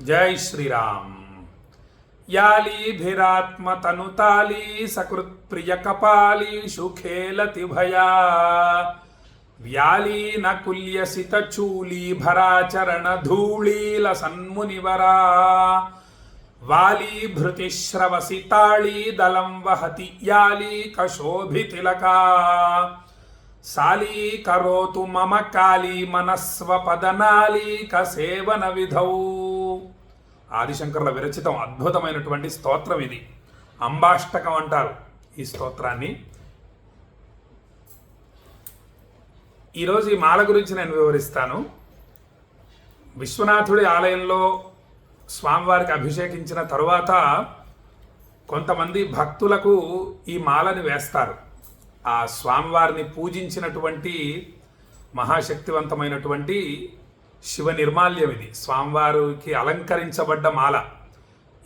जय श्री राम याली भिरात्म तनुताली सकृत प्रिय कपाली सुखे लति भया व्याली नकुल्य सित चूली भरा चरण धूली लसन मुनिवरा वाली व्यालीनकुल्यसितचूलीभराचरणधूळीलसन्मुनिवरा वालीभृतिश्रवसि ताळीदलं वहति तिलका साली करोतु मम काली मनस्व पदनाली कसेवन विधौ ఆదిశంకరుల విరచితం అద్భుతమైనటువంటి స్తోత్రం ఇది. అంబాష్టకం అంటారు ఈ స్తోత్రాన్ని. ఈరోజు ఈ మాల గురించి నేను వివరిస్తాను. విశ్వనాథుడి ఆలయంలో స్వామివారికి అభిషేకించిన తరువాత కొంతమంది భక్తులకు ఈ మాలని వేస్తారు. ఆ స్వామివారిని పూజించినటువంటి మహాశక్తివంతమైనటువంటి శివ నిర్మాల్యం ఇది స్వామివారికి అలంకరించబడ్డ మాల.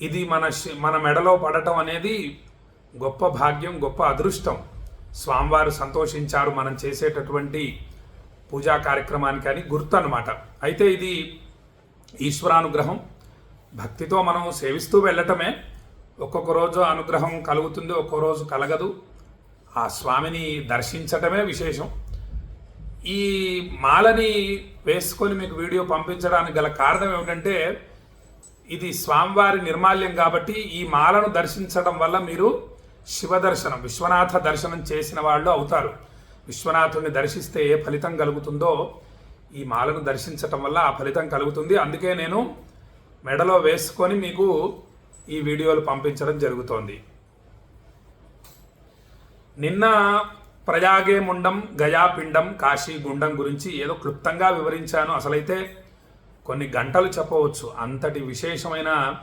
ఇది మన శి- మన మెడలో పడటం అనేది గొప్ప భాగ్యం గొప్ప అదృష్టం. స్వామివారు సంతోషించారు మనం చేసేటటువంటి పూజా కార్యక్రమానికి అని గుర్తు అనమాట అయితే ఇది ఈశ్వరానుగ్రహం. భక్తితో మనం సేవిస్తూ వెళ్ళటమే. ఒక్కొక్క రోజు అనుగ్రహం కలుగుతుంది ఒక్కో రోజు కలగదు. ఆ స్వామిని దర్శించటమే విశేషం. ఈ మాలని వేసుకొని మీకు వీడియో పంపించడానికి గల కారణం ఏమిటంటే ఇది స్వామివారి నిర్మాల్యం కాబట్టి ఈ మాలను దర్శించడం వల్ల మీరు శివ దర్శనం విశ్వనాథ దర్శనం చేసిన వాళ్ళు అవుతారు. విశ్వనాథుణ్ణి దర్శిస్తే ఏ ఫలితం కలుగుతుందో ఈ మాలను దర్శించటం వల్ల ఆ ఫలితం కలుగుతుంది. అందుకే నేను మెడలో వేసుకొని మీకు ఈ వీడియోలు పంపించడం జరుగుతోంది. నిన్న ప్రయాగే ముండం గయాపిండం కాశీ గుండం గురించి ఏదో క్లుప్తంగా వివరించాను. అసలైతే కొన్ని గంటలు చెప్పవచ్చు. అంతటి విశేషమైన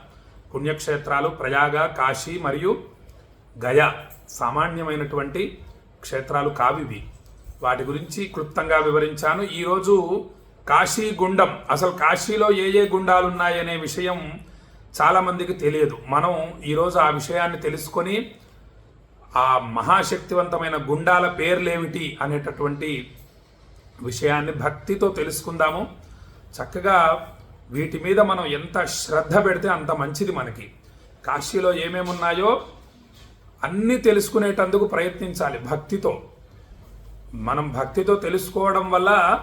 పుణ్యక్షేత్రాలు ప్రయాగ కాశీ మరియు గయా సామాన్యమైనటువంటి క్షేత్రాలు కావివి. వాటి గురించి క్లుప్తంగా వివరించాను. ఈరోజు కాశీ గుండం అసలు కాశీలో ఏ ఏ గుండాలు ఉన్నాయనే విషయం చాలామందికి తెలియదు. మనం ఈరోజు ఆ విషయాన్ని తెలుసుకొని ఆ మహాశక్తివంతమైన గుండాల పేర్లేమిటి అనేటటువంటి విషయాన్ని భక్తితో తెలుసుకుందాము. చక్కగా వీటి మీద మనం ఎంత శ్రద్ధ పెడితే అంత మంచిది మనకి. కాశీలో ఏమేమి ఉన్నాయో అన్నీ తెలుసుకునేటందుకు ప్రయత్నించాలి భక్తితో. మనం భక్తితో తెలుసుకోవడం వల్ల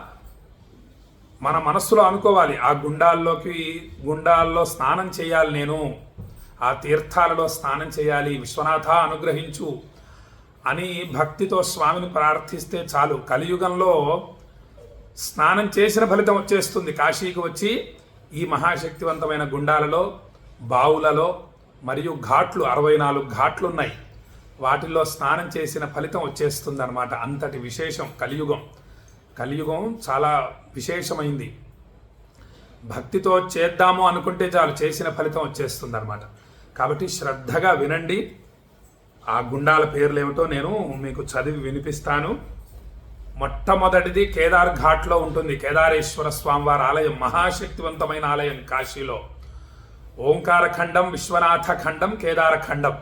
మన మనస్సులో అనుకోవాలి ఆ గుండాల్లోకి గుండాల్లో స్నానం చేయాలి నేను ఆ తీర్థాలలో స్నానం చేయాలి. విశ్వనాథ అనుగ్రహించు. అని భక్తితో స్వామిని ప్రార్థిస్తే చాలు. కలియుగంలో స్నానం చేసిన ఫలితం వచ్చేస్తుంది. కాశీకి వచ్చి ఈ మహాశక్తివంతమైన గుండాలలో బావులలో మరియు ఘాట్లు అరవై నాలుగు ఘాట్లు ఉన్నాయి వాటిల్లో స్నానం చేసిన ఫలితం వచ్చేస్తుంది అనమాట అంతటి విశేషం కలియుగం. కలియుగం చాలా విశేషమైంది. భక్తితో చేద్దాము అనుకుంటే చాలు. చేసిన ఫలితం వచ్చేస్తుంది అనమాట కాబట్టి శ్రద్ధగా వినండి. ఆ గుండాల పేర్లు ఏమిటో నేను మీకు చదివి వినిపిస్తాను. మొట్టమొదటిది కేదార్ ఘాట్లో ఉంటుంది. కేదారేశ్వర స్వామివారి ఆలయం మహాశక్తివంతమైన ఆలయం కాశీలో. ఓంకార ఖండం విశ్వనాథ ఖండం కేదార ఖండం.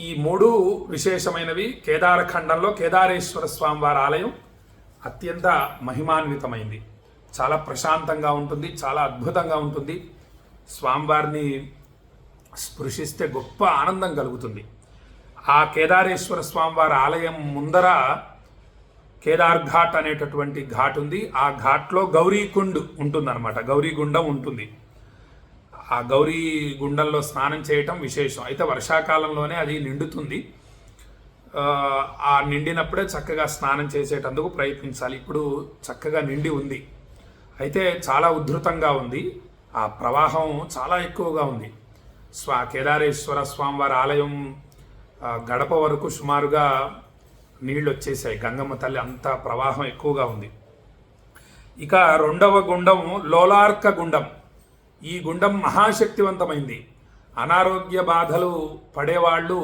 ఈ మూడు విశేషమైనవి కేదార ఖండంలో కేదారేశ్వర స్వామివారి ఆలయం అత్యంత మహిమాన్వితమైంది. చాలా ప్రశాంతంగా ఉంటుంది చాలా అద్భుతంగా ఉంటుంది. స్వామివారిని స్పృశిస్తే గొప్ప ఆనందం కలుగుతుంది. ఆ కేదారేశ్వర స్వామివారి ఆలయం ముందర కేదార్ ఘాట్ అనేటటువంటి ఘాట్ ఉంది. ఆ ఘాట్లో గౌరీకుండ్ ఉంటుందన్నమాట. గౌరీగుండం ఉంటుంది. ఆ గౌరీ గుండంలో స్నానం చేయటం విశేషం. అయితే వర్షాకాలంలోనే అది నిండుతుంది. ఆ, నిండినప్పుడే చక్కగా స్నానం చేసేటందుకు ప్రయత్నించాలి. ఇప్పుడు చక్కగా నిండి ఉంది. అయితే చాలా ఉధృతంగా ఉంది. ఆ ప్రవాహం చాలా ఎక్కువగా ఉంది. స్వా కేదారేశ్వర స్వామివారి ఆలయం గడప వరకు సుమారుగా నీళ్ళు వచ్చేసాయి గంగమ్మ తల్లి అంత ప్రవాహం ఎక్కువగా ఉంది. ఇక రెండవ గుండం లోలార్క గుండం. ఈ గుండం మహాశక్తివంతమైంది. అనారోగ్య బాధలు పడేవాళ్ళు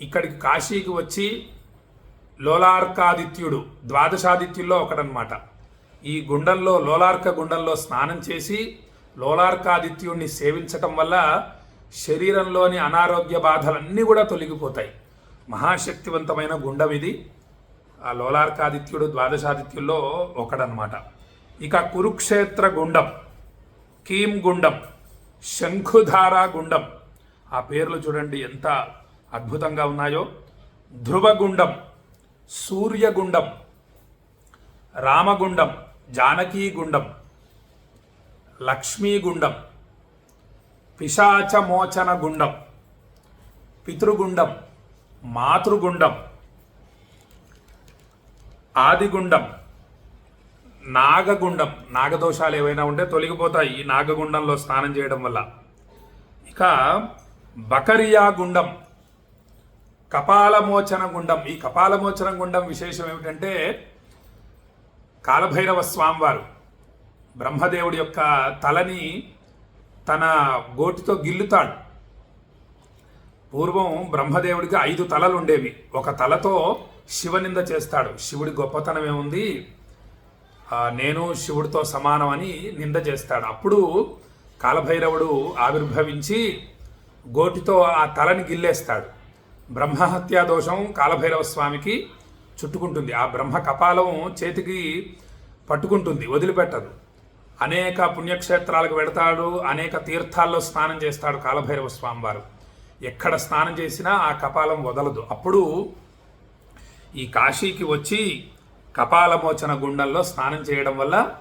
ఇక్కడికి కాశీకి వచ్చి లోలార్కాదిత్యుడు ద్వాదశాదిత్యుల్లో ఒకడనమాట ఈ గుండంలో లోలార్క గుండంలో స్నానం చేసి లోలార్కాదిత్యుణ్ణి సేవించటం వల్ల శరీరంలోని అనారోగ్య బాధలన్నీ కూడా తొలగిపోతాయి. మహాశక్తివంతమైన గుండం ఇది. ఆ లోలార్కాదిత్యుడు ద్వాదశాదిత్యుల్లో ఒకడనమాట ఇక కురుక్షేత్ర గుండం కీం గుండం శంఖుధార గుండం. ఆ పేర్లు చూడండి ఎంత అద్భుతంగా ఉన్నాయో. ధ్రువగుండం సూర్యగుండం రామగుండం జానకీ గుండం. లక్ష్మీగుండం. పిశాచమోచన గుండం పితృగుండం. మాతృగుండం. ఆదిగుండం. నాగగుండం. నాగదోషాలు ఏవైనా ఉంటే తొలగిపోతాయి ఈ నాగగుండంలో స్నానం చేయడం వల్ల. ఇక బకరియా గుండం కపాలమోచన గుండం ఈ కపాలమోచన గుండం విశేషం ఏమిటంటే కాలభైరవ స్వామివారు బ్రహ్మదేవుడి యొక్క తలని తన గోటితో గిల్లుతాడు. పూర్వం బ్రహ్మదేవుడికి ఐదు తలలు ఉండేవి ఒక తలతో శివనింద చేస్తాడు. శివుడి గొప్పతనం ఏముంది? నేను శివుడితో సమానం అని నింద చేస్తాడు. అప్పుడు కాలభైరవుడు ఆవిర్భవించి గోటితో ఆ తలని గిల్లేస్తాడు. బ్రహ్మహత్యా దోషం కాలభైరవ స్వామికి చుట్టుకుంటుంది. ఆ బ్రహ్మ కపాలం చేతికి పట్టుకుంటుంది వదిలిపెట్టదు. అనేక పుణ్యక్షేత్రాలకు వెడతాడు అనేక తీర్థాల్లో స్నానం చేస్తాడు కాలభైరవ స్వామివారు. ఎక్కడ స్నానం చేసినా ఆ కపాలం వదలదు. అప్పుడు ఈ కాశీకి వచ్చి కపాలమోచన గుండంలో స్నానం చేయడం వల్ల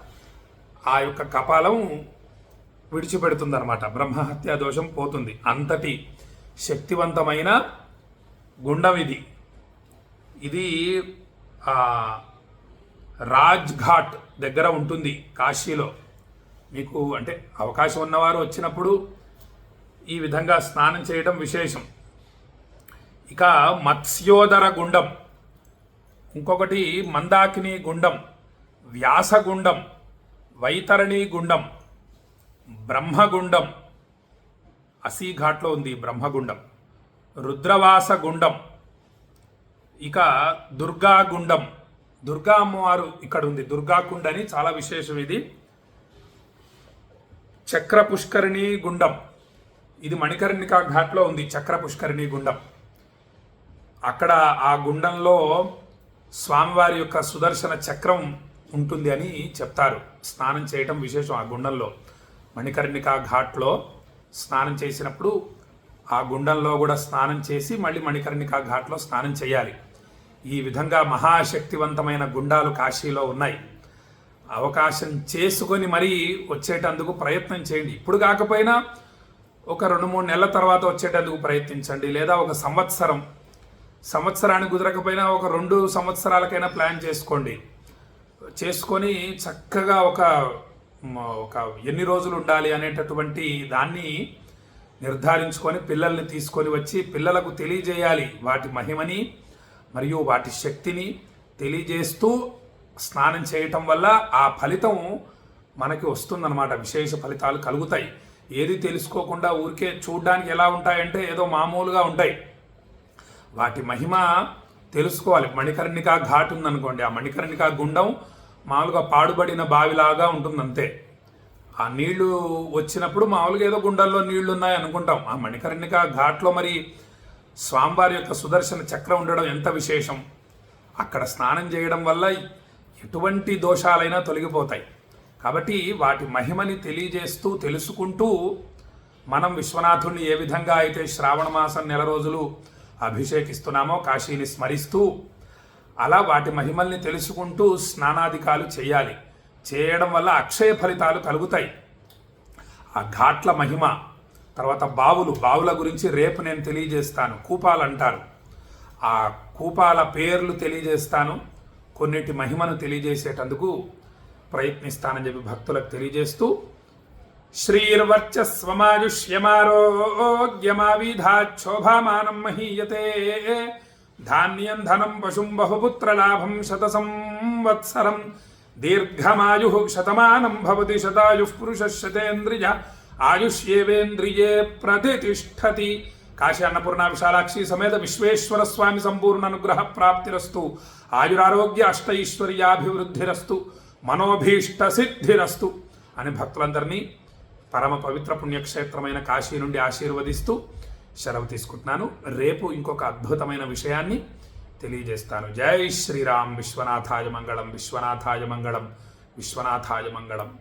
ఆ యొక్క కపాలం విడిచిపెడుతుందన్నమాట. బ్రహ్మహత్యా దోషం పోతుంది. అంతటి శక్తివంతమైన గుండం ఇది. ఇది రాజ్ఘాట్ దగ్గర ఉంటుంది కాశీలో. మీకు అంటే అవకాశం ఉన్నవారు వచ్చినప్పుడు ఈ విధంగా స్నానం చేయడం విశేషం. ఇక మత్స్యోదర గుండం. ఇంకొకటి మందాకిని గుండం వ్యాసగుండం వైతరణి గుండం బ్రహ్మగుండం. అసీఘాట్లో ఉంది బ్రహ్మగుండం. రుద్రవాస గుండం ఇక దుర్గా గుండం దుర్గా అమ్మవారు ఇక్కడ ఉంది. దుర్గాకుండ అని చాలా విశేషం ఇది. చక్ర పుష్కరిణి గుండం. ఇది మణికర్ణిక ఘాట్లో ఉంది. చక్ర పుష్కరిణి గుండం. అక్కడ ఆ గుండంలో స్వామివారి యొక్క సుదర్శన చక్రం ఉంటుంది అని చెప్తారు. స్నానం చేయటం విశేషం ఆ గుండంలో. మణికర్ణిక ఘాట్లో స్నానం చేసినప్పుడు ఆ గుండంలో కూడా స్నానం చేసి మళ్ళీ మణికర్ణిక ఘాట్లో స్నానం చేయాలి. ఈ విధంగా మహాశక్తివంతమైన గుండాలు కాశీలో ఉన్నాయి. అవకాశం చేసుకొని మరీ వచ్చేటందుకు ప్రయత్నం చేయండి. ఇప్పుడు కాకపోయినా ఒక రెండు మూడు నెలల తర్వాత వచ్చేటందుకు ప్రయత్నించండి. లేదా ఒక సంవత్సరం సంవత్సరానికి కుదరకపోయినా ఒక రెండు సంవత్సరాలకైనా ప్లాన్ చేసుకోండి. చేసుకొని చక్కగా ఒక ఒక ఎన్ని రోజులు ఉండాలి అనేటటువంటి దాన్ని నిర్ధారించుకొని పిల్లల్ని తీసుకొని వచ్చి పిల్లలకు తెలియజేయాలి. వాటి మహిమని మరియు వాటి శక్తిని తెలియజేస్తూ స్నానం చేయటం వల్ల ఆ ఫలితం మనకి వస్తుందన్నమాట. విశేష ఫలితాలు కలుగుతాయి. ఏది తెలుసుకోకుండా ఊరికే చూడడానికి ఎలా ఉంటాయంటే ఏదో మామూలుగా ఉంటాయి. వాటి మహిమ తెలుసుకోవాలి. మణికర్ణిక ఘాట్ ఉందనుకోండి. ఆ మణికర్ణిక గుండం మామూలుగా పాడుబడిన బావిలాగా ఉంటుంది అంతే ఆ నీళ్ళు వచ్చినప్పుడు మామూలుగా ఏదో గుండల్లో నీళ్ళు ఉన్నాయి అనుకుంటాం ఆ మణికర్ణిక ఘాట్లో మరి స్వామివారి యొక్క సుదర్శన చక్రం ఉండడం ఎంత విశేషం? అక్కడ స్నానం చేయడం వల్ల ఎటువంటి దోషాలైనా తొలగిపోతాయి. కాబట్టి వాటి మహిమని తెలియజేస్తూ తెలుసుకుంటూ మనం విశ్వనాథుణ్ణి ఏ విధంగా అయితే శ్రావణ మాసం నెల రోజులు అభిషేకిస్తున్నామో కాశీని స్మరిస్తూ అలా వాటి మహిమల్ని తెలుసుకుంటూ స్నానాధికాలు చేయాలి. చేయడం వల్ల అక్షయ ఫలితాలు కలుగుతాయి. ఆ ఘాట్ల మహిమ తర్వాత బావులు బావుల గురించి రేపు నేను తెలియజేస్తాను. కూపాలు అంటారు. ఆ కూపాల పేర్లు తెలియజేస్తాను. కొన్నిటి మహిమను తెలియజేసేటందుకు ప్రయత్నిస్తానని చెప్పి భక్తులకు తెలియజేస్తూ శ్రీర్వర్చస్వమాయుష్యమారోగ్యమావిధాక్షోభామానం మహీయతే. ధాన్యం ధనం పశుం బహుపుత్రలాభం శత సంవత్సరం దీర్ఘమాయు శతమానం భవతి శతాయు పురుష శతేంద్రియ ఆయుష్యేవేంద్రియే ప్రతిష్టతి. కాశీ అన్నపూర్ణ విశాలాక్షి సమేత విశ్వేశ్వర స్వామి సంపూర్ణ అనుగ్రహ ప్రాప్తిరస్తు. ఆయురారోగ్య అష్టైశ్వర్యాభివృద్ధిరస్తు. మనోభీష్ట సిద్ధిరస్తు. అని భక్తులందరినీ పరమ పవిత్ర పుణ్యక్షేత్రమైన కాశీ నుండి ఆశీర్వదిస్తూ సెలవు తీసుకుంటున్నాను. రేపు ఇంకొక అద్భుతమైన విషయాన్ని తెలియజేస్తాను. జై శ్రీరామ్ విశ్వనాథాయ మంగళం విశ్వనాథాయ మంగళం విశ్వనాథాయ మంగళం.